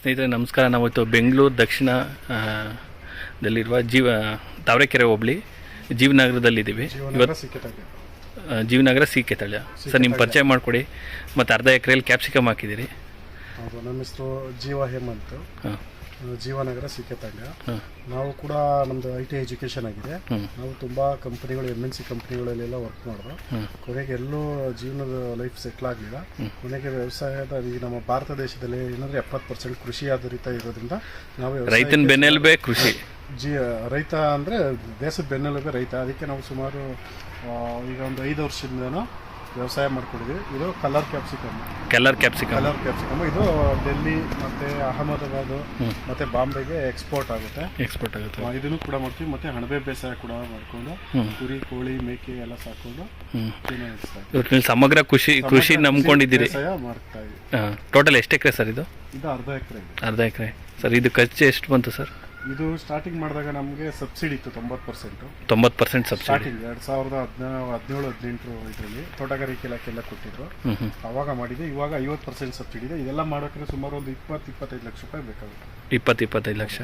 ಸ್ನೇಹಿತರೆ ನಮಸ್ಕಾರ. ನಾವಿತ್ತು ಬೆಂಗಳೂರು ದಕ್ಷಿಣ ದಲ್ಲಿರುವ ಜೀವ ತಾವರೆಕೆರೆ ಹೋಬಳಿ ಜೀವನಗರದಲ್ಲಿದ್ದೀವಿ. ಜೀವನಗರ ಇವತ್ತು ಜೀವನಗರ ಸಿ ಕೆತಳ್ಯ ಸರ್ ನಿಮ್ಮ ಪರಿಚಯ ಮಾಡಿಕೊಡಿ. ಮತ್ತು ಅರ್ಧ ಎಕರೆಯಲ್ಲಿ ಕ್ಯಾಪ್ಸಿಕಮ್ ಹಾಕಿದ್ದೀರಿ. ನಮ್ಮ ಹೆಸರು ಜೀವ ಹೇಮಂತ್. ಹಾಂ. ಜೀವನಗರ ಕೆ ತಂಗ ನಾವು ಕೂಡ ನಮ್ದು ಐ ಟಿ ಎಜುಕೇಶನ್ ಆಗಿದೆ. ನಾವು ತುಂಬಾ ಕಂಪನಿಗಳು ಎಂ ಎನ್ ಸಿ ಕಂಪನಿಗಳಲ್ಲೆಲ್ಲ ವರ್ಕ್ ಮಾಡಿದ್ರು. ಕೊನೆಗೆ ಎಲ್ಲೂ ಜೀವನದ ಲೈಫ್ ಸೆಟ್ಲ್ ಆಗಲಿಲ್ಲ. ಕೊನೆಗೆ ವ್ಯವಸಾಯದ ಈ ನಮ್ಮ ಭಾರತ ದೇಶದಲ್ಲಿ ಏನಂದ್ರೆ ಎಪ್ಪತ್ತು ಪರ್ಸೆಂಟ್ ಕೃಷಿ ಆಧಾರಿತ ಇರೋದ್ರಿಂದ ನಾವು ರೈತನ ಬೆನ್ನೆಲುಬೆ ಕೃಷಿ. ಜಿ ರೈತ ಅಂದರೆ ದೇಶದ ಬೆನ್ನೆಲುಬೆ ರೈತ. ಅದಕ್ಕೆ ನಾವು ಸುಮಾರು ಈಗ ಒಂದು ಐದು ವರ್ಷದಿಂದನೂ ವ್ಯವಸಾಯ ಮಾಡ್ಕೊಂಡಿದ್ವಿ ಇದು colour capsicum colour capsicum colour capsicum ಇದು ಡೆಲ್ಲಿ ಮತ್ತೆ ಅಹಮದಾಬಾದ್ ಮತ್ತೆ ಬಾಂಬೆಗೆ ಎಕ್ಸ್ಪೋರ್ಟ್ ಆಗುತ್ತೆ. ಎಕ್ಸ್ಪೋರ್ಟ್ ಆಗುತ್ತೆ. ಇದನ್ನು ಕೂಡ ಮಾಡ್ತೀವಿ. ಮತ್ತೆ ಅಣಬೆ ಬೇಸಾಯ ಕೂಡ ಮಾಡ್ಕೊಂಡು. ಕುರಿ ಕೋಳಿ ಮೇಕೆ ಎಲ್ಲ ಸಾಕೊಂಡು ಸಮಗ್ರ ಕೃಷಿ ಕೃಷಿ ನಂಬ್ಕೊಂಡಿದ್ದೀರಿ. ಬೇಸಾಯ ಮಾಡ್ತಾ ಇದ್ದೀವಿ. ಟೋಟಲ್ ಎಷ್ಟು ಎಕರೆ ಸರ್ ಇದು? ಇದು ಅರ್ಧ ಎಕರೆ ಅರ್ಧ ಎಕರೆ. ಸರ್ ಇದು ಖರ್ಚು ಎಷ್ಟು ಬಂತು ಸರ್? ಇದು ಸ್ಟಾರ್ಟಿಂಗ್ ಮಾಡಿದಾಗ ನಮಗೆ ಸಬ್ಸಿಡಿ ಇತ್ತು ತೊಂಬತ್ತು ಪರ್ಸೆಂಟ್ ತೊಂಬತ್ತು ಪರ್ಸೆಂಟ್ ಸಬ್ಸಿಡಿ ಸ್ಟಾರ್ಟಿಂಗ್ ಎರಡ್ ಸಾವಿರದ ಹದಿನೇಳು ಹದಿನೇಳು ಹದಿನೆಂಟು ಇದರಲ್ಲಿ ತೋಟಗಾರಿಕೆ ಇಲಾಖೆಲ್ಲ ಕೊಟ್ಟಿದ್ರು. ಅವಾಗ ಮಾಡಿದೆ ಇವಾಗ ಐವತ್ತು ಪರ್ಸೆಂಟ್ ಸಬ್ಸಿಡಿ ಇದೆ. ಇದೆಲ್ಲ ಮಾಡೋಕೆ ಸುಮಾರು ಒಂದು ಇಪ್ಪತ್ತು ಇಪ್ಪತ್ತೈದು ಲಕ್ಷ ರೂಪಾಯಿ ಬೇಕಾಗುತ್ತೆ. ಇಪ್ಪತ್ತು ಇಪ್ಪತ್ತೈದು ಲಕ್ಷ.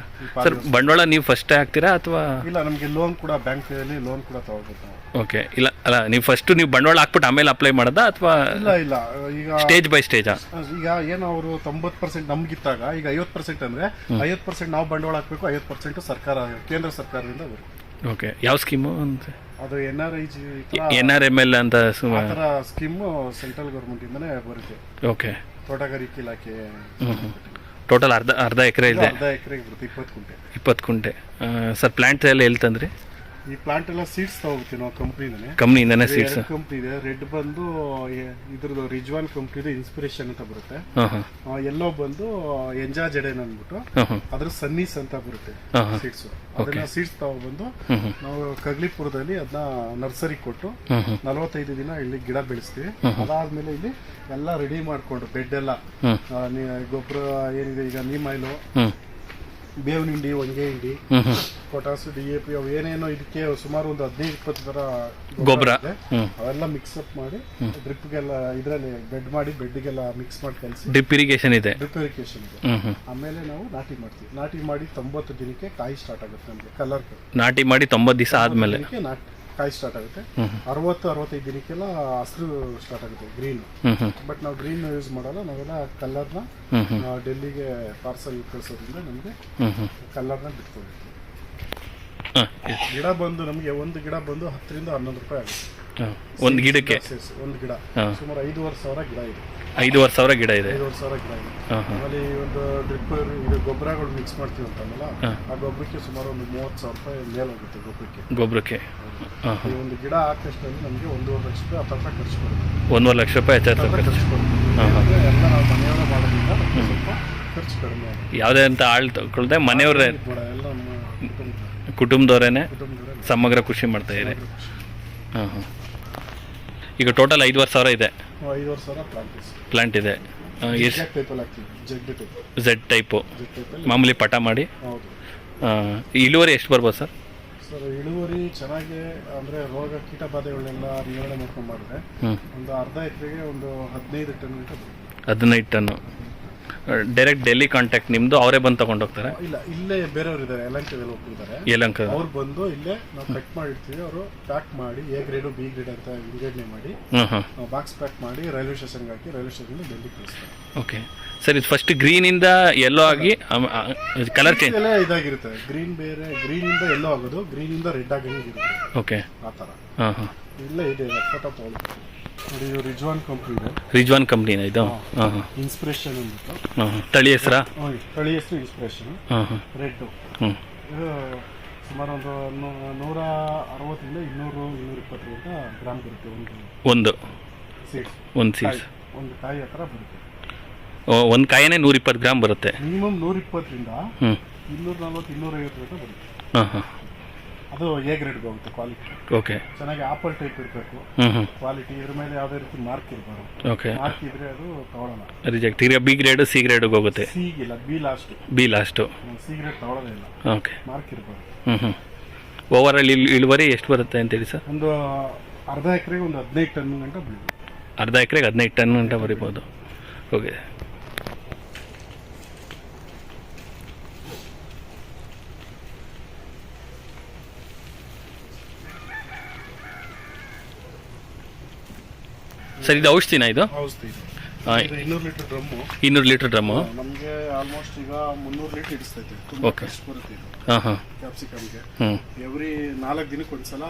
ಸರ್ ಬಂಡವಾಳ ನೀವು ಫಸ್ಟೇ ಹಾಕ್ತೀರಾ ಅಥವಾ? ಇಲ್ಲ ನಮಗೆ ಲೋನ್ ಕೂಡ ಬ್ಯಾಂಕಲ್ಲಿ ಲೋನ್ ಕೂಡ ತಗೋಬೇಕು. ನಾವು ಓಕೆ ಇಲ್ಲ ಅಲ್ಲ ನೀವು ಫಸ್ಟು ನೀವು ಬಂಡವಾಳ ಹಾಕ್ಬಿಟ್ಟು ಆಮೇಲೆ ಅಪ್ಲೈ ಮಾಡೋದಾ ಅಥವಾ ಇಲ್ಲ ಇಲ್ಲ. ಈಗ ಸ್ಟೇಜ್ ಬೈ ಸ್ಟೇಜಾ ಈಗ ಏನು ಅವರು ತೊಂಬತ್ತು ಪರ್ಸೆಂಟ್ ನಮ್ಗಿತ್ತಾಗ ಈಗ ಐವತ್ತು ಪರ್ಸೆಂಟ್ ಅಂದ್ರೆ ಐವತ್ತು ಪರ್ಸೆಂಟ್ ನಾವು ಬಂಡವಾಳ ಹಾಕಬೇಕು ಐವತ್ತು ಪರ್ಸೆಂಟ್ ಸರ್ಕಾರ ಕೇಂದ್ರ ಸರ್ಕಾರದಿಂದ ಬರುತ್ತೆ. ಓಕೆ ಯಾವ ಸ್ಕೀಮು ಅಂತ? ಅದು N R I G N R M L ಅಂತ ಆ ಥರ ಸ್ಕೀಮು ಸೆಂಟ್ರಲ್ ಗೌರ್ಮೆಂಟಿಂದಲೇ ಇಂದನೇ ಬರುತ್ತೆ. ಓಕೆ ತೋಟಗಾರಿಕೆ ಇಲಾಖೆ ಟೋಟಲ್ ಅರ್ಧ ಅರ್ಧ ಎಕರೆ ಇದೆ. ಅರ್ಧ ಎಕರೆಗೆ ಬರುತ್ತೆ ಇಪ್ಪತ್ತು ಕುಂಟೆ. ಇಪ್ಪತ್ತು ಕುಂಟೆ. ಸರ್ ಪ್ಲಾಂಟ್ ಎಲ್ಲ ಎಲ್ಲಿ ತಂದ್ರಿ? ಈ ಪ್ಲಾಂಟ್ ಎಲ್ಲ ಸೀಡ್ಸ್ ತಗೋತೀವಿ ನಾವು ಕಂಪ್ನಿನೇ ಕಂಪ್ನಿಯಿಂದನೇ ಸೀಡ್ಸ್ ಕಂಪ್ನಿ ಇದೆ. ರೆಡ್ ಬಂದು ಇದ್ರದ್ದು ರಿಜ್ವಾನ್ ಕಂಪ್ನಿದು ಇನ್ಸ್ಪಿರೇಷನ್ ಅಂತ ಬರುತ್ತೆ. ಎಲ್ಲೋ ಬಂದು ಎಂಜಾ ಜಡೇನ್ ಅಂದ್ಬಿಟ್ಟು ಅದ್ರ ಸನ್ನೀಸ್ ಅಂತ ಬರುತ್ತೆ ಸೀಡ್ಸ್ ಅದನ್ನ ಸೀಡ್ಸ್ ತಗೊಬಂದು ನಾವು ಕಗ್ಲಿಪುರದಲ್ಲಿ ಅದನ್ನ ನರ್ಸರಿ ಕೊಟ್ಟು ನಲವತ್ತೈದು ದಿನ ಇಲ್ಲಿ ಗಿಡ ಬೆಳೆಸ್ತೀವಿ. ಅದಾದ್ಮೇಲೆ ಇಲ್ಲಿ ಎಲ್ಲ ರೆಡಿ ಮಾಡ್ಕೊಂಡು ಬೆಡ್ ಎಲ್ಲ. ಗೊಬ್ಬರ ಏನಿದೆ ಈಗ ನೀಮ್ ಆಯಿಲು ಬೇವಿನ ಹಿಂಡಿ ಹೊಂಗೆ ಹಿಂಡಿ ಪೊಟಾಸ್ ಡಿ ಎ ಪಿ ಅವು ಏನೇನೋ ಇದಕ್ಕೆ ಸುಮಾರು ಒಂದು ಹದಿನೈದು ಇಪ್ಪತ್ತು ತರ ಗೊಬ್ಬರ. ಇದೆ. ಅವೆಲ್ಲ ಮಿಕ್ಸ್ ಅಪ್ ಮಾಡಿ ಡ್ರಿಪ್ಗೆಲ್ಲ ಇದರಲ್ಲಿ ಬೆಡ್ ಮಾಡಿ ಬೆಡ್ಗೆಲ್ಲ ಮಿಕ್ಸ್ ಮಾಡಿ ಕಲಿಸಿ. ಡ್ರಿಪ್ ಇರಿಗೇಷನ್ ಇದೆ. ಡ್ರಿಪ್ ಇರಿಗೇಷನ್ ಇದೆ. ಆಮೇಲೆ ನಾವು ನಾಟಿ ಮಾಡ್ತೀವಿ. ನಾಟಿ ಮಾಡಿ ತೊಂಬತ್ತು ದಿನಕ್ಕೆ ಕಾಯಿ ಸ್ಟಾರ್ಟ್ ಆಗುತ್ತೆ ನಮಗೆ ಕಲರ್ ನಾಟಿ ಮಾಡಿ ತೊಂಬತ್ತು ದಿವಸ ಆದ್ಮೇಲೆ. ನಾಟಿ. ಕಾಯಿ ಸ್ಟಾರ್ಟ್ ಆಗುತ್ತೆ. ಅರವತ್ತು ಅರವತ್ತೈದು ದಿನಕ್ಕೆಲ್ಲ ಹಸಿರು ಸ್ಟಾರ್ಟ್ ಆಗುತ್ತೆ ಗ್ರೀನ್ ಬಟ್ ನಾವು ಗ್ರೀನ್ ಯೂಸ್ ಮಾಡಲ್ಲ ನಾವೆಲ್ಲ ಕಲರ್ನ ಡೆಲ್ಲಿಗೆ ಪಾರ್ಸಲ್ ಕಳಿಸೋದ್ರಿಂದ ನಮಗೆ ಕಲರ್ನ ಹಾಂ. ಗಿಡ ಬಂದು ನಮಗೆ ಒಂದು ಗಿಡ ಬಂದು ಹತ್ತರಿಂದ ಹನ್ನೊಂದು ರೂಪಾಯಿ ಆಗುತ್ತೆ. ಒಂದು ಗಿಡಕ್ಕೆ? ಒಂದು ಗಿಡ. ಸುಮಾರು ಐದೂವರೆ ಸಾವಿರ ಗಿಡ ಇದೆ. ಐದೂವರೆ ಸಾವಿರ ಗಿಡ ಇದೆ. ಐದೂವರೆ ಸಾವಿರ ಗಿಡ ಇದೆ. ಆಮೇಲೆ ಈ ಒಂದು ಡ್ರಿಪ್ ಇದು ಗೊಬ್ಬರಗಳು ಮಿಕ್ಸ್ ಮಾಡ್ತೀವಿ ಅಂತಂದಲ್ಲ. ಆ ಗೊಬ್ಬರಕ್ಕೆ ಸುಮಾರು ಒಂದು ಮೂವತ್ತು ಸಾವಿರ ರೂಪಾಯಿ ಮೇಲಾಗುತ್ತೆ ಗೊಬ್ಬರಕ್ಕೆ. ಗೊಬ್ಬರಕ್ಕೆ. ಈ ಒಂದು ಗಿಡ ಹಾಕ ತಕ್ಷಣ ನಮಗೆ ಒಂದೂವರೆ ಲಕ್ಷ ರೂಪಾಯಿ ಹತ್ರ ಖರ್ಚು ಬರುತ್ತೆ. ಒಂದೂವರೆ ಲಕ್ಷ ರೂಪಾಯಿ ಹೆಚ್ಚಾಯ್ತು ಹತ್ರ ಖರ್ಚು. ಬರುತ್ತೆ. ಎಲ್ಲ ನಾವು ಮನೆಯವರ ಮಾಡೋದ್ರಿಂದ ಸ್ವಲ್ಪ ಖರ್ಚು ಕಡಿಮೆ ಯಾವುದೇ ಅಂತ ಆಳ್ ತಗೊಳ್ದೆ ಮನೆಯವರೇ ಕುಟುಂಬದವರೇನೆ ಕುಟುಂಬದವರೇ ಸಮಗ್ರ ಖುಷಿ ಮಾಡ್ತಾ ಇದೆ ಹಾಂ ಹಾಂ ಈಗ ಟೋಟಲ್ ಐದುವರೆ ಸಾವಿರ ಇದೆ. ಐದೂವರೆ ಸಾವಿರ ಪ್ಲಾಂಟ್ ಇದೆ. ಎಷ್ಟು ಝೆಡ್ ಟೈಪು ಮಾಮೂಲಿ ಪಟ ಮಾಡಿ. ಹೌದು. ಇಳುವರಿ ಎಷ್ಟು ಬರ್ಬೋದು ಸರ್? ಸರ್ ಇಳುವರಿ ಚೆನ್ನಾಗಿ ಅಂದರೆ ರೋಗ ಕೀಟ ಬಾಧೆಗಳನ್ನೆಲ್ಲ ನಿವಾರಣೆ ಮಾಡ್ಕೊಂಡು ಮಾಡಿದ್ರೆ ಒಂದು ಅರ್ಧ ಎಕರೆಗೆ ಒಂದು ಹದಿನೈದು ಟನ್ ಹದಿನೈದು ಟನ್ನು. ಡೈರೆಕ್ಟ್ ಡೆಲ್ಲಿ ಕಾಂಟ್ಯಾಕ್ಟ್ ನಿಮ್ಮದು ಅವರೇ ಬಂದು ತಗೊಂಡು ಹೋಗ್ತಾರೆ? ಇಲ್ಲ ಇಲ್ಲೇ ಬೇರೆಯವ್ರು ಇದ್ದಾರೆ ಯಲಂಕದಲ್ಲಿ ಹೋಗ್ತಿದ್ದಾರೆ. ಯಲಂಕ ಅವ್ರು ಬಂದು ಇಲ್ಲೇ ನಾವು ಕಟ್ ಮಾಡಿರ್ತೀವಿ ಅವರು ಪ್ಯಾಕ್ ಮಾಡಿ ಎ ಗ್ರೇಡು ಬಿ ಗ್ರೇಡ್ ಅಂತ ವಿಂಗಡಣೆ ಮಾಡಿ ಬಾಕ್ಸ್ ಪ್ಯಾಕ್ ಮಾಡಿ ರೈಲ್ವೆ ಸ್ಟೇಷನ್ಗೆ ಹಾಕಿ ರೈಲ್ವೆ ಸ್ಟೇಷನ್ ಡೆಲ್ಲಿ ಕಳಿಸ್ತಾರೆ. ಓಕೆ ಸರ್ ಇದು ಫಸ್ಟ್ ಗ್ರೀನಿಂದ ಎಲ್ಲೋ ಆಗಿ ಕಲರ್ ಚೇಂಜ್ ಎಲ್ಲ ಇದಾಗಿರುತ್ತೆ. ಗ್ರೀನ್ ಬೇರೆ ಗ್ರೀನ್ ಇಂದ ಎಲ್ಲೋ ಆಗೋದು ಗ್ರೀನ್ ಇಂದ ರೆಡ್ ಆಗಂಗಿರುತ್ತೆ ಓಕೆ ಆ ಥರ ಹಾಂ ಹಾಂ ಇಲ್ಲ ಇದೆ ಫೋಟೋ ತಗೊಳ್ಳಿ. ನೋಡಿ ಇದು ರಿಜ್ವಾನ್ ಕಂಪ್ನಿ ಇದೆ. ರಿಜ್ವಾನ್ ಕಂಪ್ನಿನ ಇದು? ಹಾಂ ಇನ್ಸ್ಪಿರೇಷನ್ ಅಂದ್ಬಿಟ್ಟು ಹಾಂ ತಳಿ ಹೆಸರಾ? ನೋಡಿ ತಳಿ ಹೆಸರು ಇನ್ಸ್ಪಿರೇಷನ್ ಹಾಂ ಹಾಂ. ರೆಡ್ ಹ್ಞೂ ಇದು ಸುಮಾರು ಒಂದು ನೂ- ನೂರ ಅರವತ್ತರಿಂದ ಇನ್ನೂರು ಇನ್ನೂರ ಇಪ್ಪತ್ತರಿಂದ ಗ್ರಾಮ್ ಬರುತ್ತೆ ಒಂದು ಒಂದು. ಸೀಡ್ಸ್ ಒಂದು ಸೀಡ್ಸ್ ಒಂದು ಕಾಯಿ ಹತ್ರ ಬರುತ್ತೆ. ಒಂದು ಕಾಯಿನೇ ನೂರಿಪ್ಪತ್ತು ಗ್ರಾಮ್ ಬರುತ್ತೆ. ಮಿನಿಮಮ್ ನೂರ ಇಪ್ಪತ್ತರಿಂದ ಹ್ಞೂ ಇನ್ನೂರ ನಲ್ವತ್ತು ಇನ್ನೂರೈವತ್ತು ಗಂಟೆ ಬರುತ್ತೆ. ಹಾಂ ಹಾಂ. ಅದು ಎ ಗ್ರೇಡ್ಗೆ ಹೋಗುತ್ತೆ ಕ್ವಾಲಿಟಿ ಓಕೆ ಚೆನ್ನಾಗಿ ಆಪಲ್ ಟೈಪ್ ಇರಬೇಕು. ಕ್ವಾಲಿಟಿ ಇದ್ರ ಮೇಲೆ ಯಾವುದೇ ರೀತಿ ಮಾರ್ಕ್ ಇರಬಾರ್ದು. ಓಕೆ ಮಾರ್ಕ್ ಇದ್ರೆ ಅದು ತಗೊಳ್ಳೋಣ ರಿಜೆಕ್ಟ್ ಈಗ ಬಿ ಗ್ರೇಡ್ ಸಿ ಗ್ರೇಡಿಗೆ ಹೋಗುತ್ತೆ. ಸಿಗಿಲ್ಲ B last B last C grade ತಗೊಳ್ಳೋದೇ ಇಲ್ಲ. ಓಕೆ ಮಾರ್ಕ್ ಇರಬಾರ್ದು. ಹ್ಞೂ ಹ್ಞೂ ಓವರ್ ಆಲ್ ಇಳುವರಿ ಎಷ್ಟು ಬರುತ್ತೆ ಅಂತೇಳಿ ಸರ್ ಒಂದು ಅರ್ಧ ಎಕರೆಗೆ ಒಂದು ಹದಿನೈದು ಟನ್ ಗಂಟೆ ಬೆಳಿಬೋದು. ಅರ್ಧ ಎಕರೆಗೆ ಹದಿನೈದು ಟನ್ ಗಂಟೆ ಬರಿಬೋದು. ಓಕೆ ಸರ್ ಇದು ಔಷಧಿನ ಇದು? ಔಷಧಿ. ಇದು ಇನ್ನೂರು ಲೀಟರ್ ಡ್ರಮ್ಮು. ಇನ್ನೂರು ಲೀಟ್ರ್ ಡ್ರಮ್ಮು? ನಮಗೆ ಆಲ್ಮೋಸ್ಟ್ ಈಗ ಮುನ್ನೂರು ಲೀಟರ್ ಹಿಡಿಸ್ತೈತೆ ತುಂಬ Okay. ಖರ್ಚು ಬರುತ್ತೆ ಇದು. ಹಾಂ ಹಾಂ. ಕ್ಯಾಪ್ಸಿಕಮ್ಗೆ ಹ್ಞೂ ಎವ್ರಿ ನಾಲ್ಕು ದಿನಕ್ಕೆ ಒಂದ್ಸಲ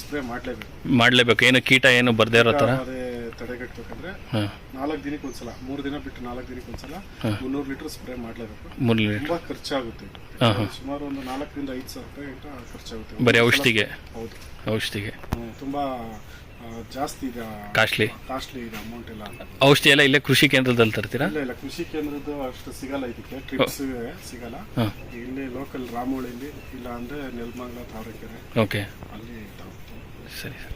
ಸ್ಪ್ರೇ ಮಾಡಲೇಬೇಕು. ಮಾಡಲೇಬೇಕು. ಏನು ಕೀಟ ಏನು ಬರ್ದೇ ಇರೋ ಥರ? ಅದೇ ತಡೆಗಟ್ಟಬೇಕಂದ್ರೆ ಹಾಂ. ನಾಲ್ಕು ದಿನಕ್ಕೆ ಒಂದ್ಸಲ ಮೂರು ದಿನ ಬಿಟ್ಟು ನಾಲ್ಕು ದಿನಕ್ಕೆ ಒಂದ್ಸಲ ಮುನ್ನೂರು ಲೀಟರ್ ಸ್ಪ್ರೇ ಮಾಡಲೇಬೇಕು. ಮೂರು ಲೀಟ್ರ್. ತುಂಬಾ ಖರ್ಚಾಗುತ್ತೆ. ಸುಮಾರು ಒಂದು ನಾಲ್ಕರಿಂದ ಐದು ಸಾವಿರ ರೂಪಾಯಿ ಗಂಟ ಖರ್ಚಾಗುತ್ತೆ. ಬರೀ ಔಷಧಿಗೆ? ಹೌದು. ಔಷಧಿಗೆ. ಹ್ಮ್, ತುಂಬಾ ಜಾಸ್ತಿ ಇದೆ ಕಾಸ್ಟ್ಲಿ ಕಾಸ್ಟ್ಲಿ ಇದೆ ಅಮೌಂಟ್ ಎಲ್ಲ ಔಷಧಿ ಎಲ್ಲ ಇಲ್ಲೇ ಕೃಷಿ ಕೇಂದ್ರದಲ್ಲಿ ತರ್ತೀರಾ? ಇಲ್ಲ ಇಲ್ಲ ಕೃಷಿ ಕೇಂದ್ರದ್ದು ಅಷ್ಟು ಸಿಗಲ್ಲ ಇದಕ್ಕೆ. ಟ್ರಿಪ್ಸ್ ಸಿಗಲ್ಲ. ಇಲ್ಲೇ ಲೋಕಲ್ ರಾಮೋಳಿಲಿ ಇಲ್ಲ ಅಂದ್ರೆ ನೆಲಮಂಗಲ ತಾವರೆಕೆರೆ ಓಕೆ ಅಲ್ಲಿ ಸರಿ ಸರ್.